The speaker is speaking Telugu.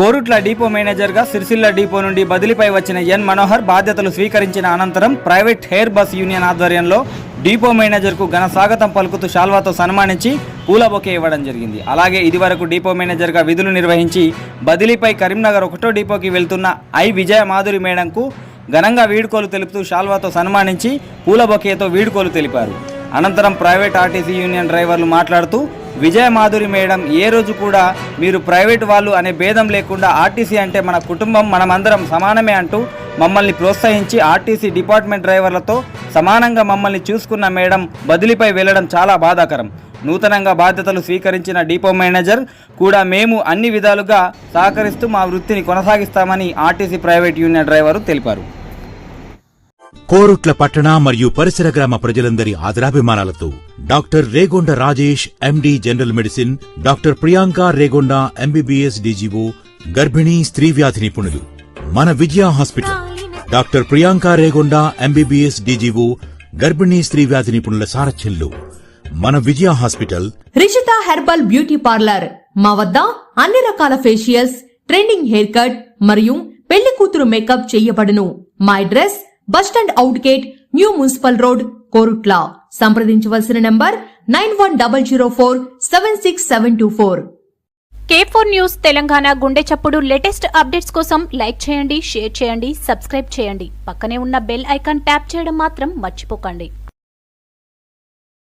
కోరుట్ల డిపో మేనేజర్గా సిరిసిల్ల డిపో నుండి బదిలీపై వచ్చిన ఎన్ మనోహర్ బాధ్యతలు స్వీకరించిన అనంతరం ప్రైవేట్ హెయిర్ బస్ యూనియన్ ఆధ్వర్యంలో డిపో మేనేజర్కు ఘన స్వాగతం పలుకుతూ శాల్వాతో సన్మానించి పూల బొకే ఇవ్వడం జరిగింది. అలాగే ఇదివరకు డిపో మేనేజర్గా విధులు నిర్వహించి బదిలీపై కరీంనగర్ ఒకటో డిపోకి వెళ్తున్న ఐ విజయ మాధురి మేడంకు ఘనంగా వీడ్కోలు తెలుపుతూ శాల్వాతో సన్మానించి పూల బొకేతో వీడ్కోలు తెలిపారు. అనంతరం ప్రైవేట్ ఆర్టీసీ యూనియన్ డ్రైవర్లు మాట్లాడుతూ విజయ మాధురి మేడం ఏ రోజు కూడా మీరు ప్రైవేట్ వాళ్ళు అనే భేదం లేకుండా ఆర్టీసీ అంటే మన కుటుంబం మనమందరం సమానమే అంటూ మమ్మల్ని ప్రోత్సహించి ఆర్టీసీ డిపార్ట్మెంట్ డ్రైవర్లతో సమానంగా మమ్మల్ని చూసుకున్న మేడం బదిలీపై వెళ్ళడం చాలా బాధాకరం. నూతనంగా బాధ్యతలు స్వీకరించిన డిపో మేనేజర్ కూడా మేము అన్ని విధాలుగా సహకరిస్తూ మా వృత్తిని కొనసాగిస్తామని ఆర్టీసీ ప్రైవేట్ యూనియన్ డ్రైవరు తెలిపారు. కోరుట్ల పట్టణ మరియు పరిసర గ్రామ ప్రజలందరి ఆదరాభిమానాలతో doctor Regonda Rajesh MD general medicine doctor Priyanka Regonda MBBS DGO గర్భిణీ స్త్రీ వ్యాధి నిపుణులు. మన Vijaya hospital. Doctor Priyanka Regonda MBBS DGO గర్భిణీ స్త్రీ వ్యాధి నిపుణుల సారథ్యంలో మన Vijaya hospital. Rishitha herbal beauty parlour. మా వద్ద అన్ని రకాల ఫేషియల్స్ ట్రెండింగ్ హెయిర్ కట్ మరియు పెళ్ళి కూతురు మేకప్ చేయబడును. మా address bus stand out gate new municipal road Korutla. సంప్రదించవలసిన number nine one double zero four seven six seven two four. K four news Telangana గుండె చప్పుడు లేటెస్ట్ అప్డేట్స్ కోసం లైక్ చేయండి షేర్ చేయండి సబ్స్క్రైబ్ చేయండి. పక్కనే ఉన్న బెల్ ఐకాన్ ట్యాప్ చేయడం మాత్రం మర్చిపోకండి.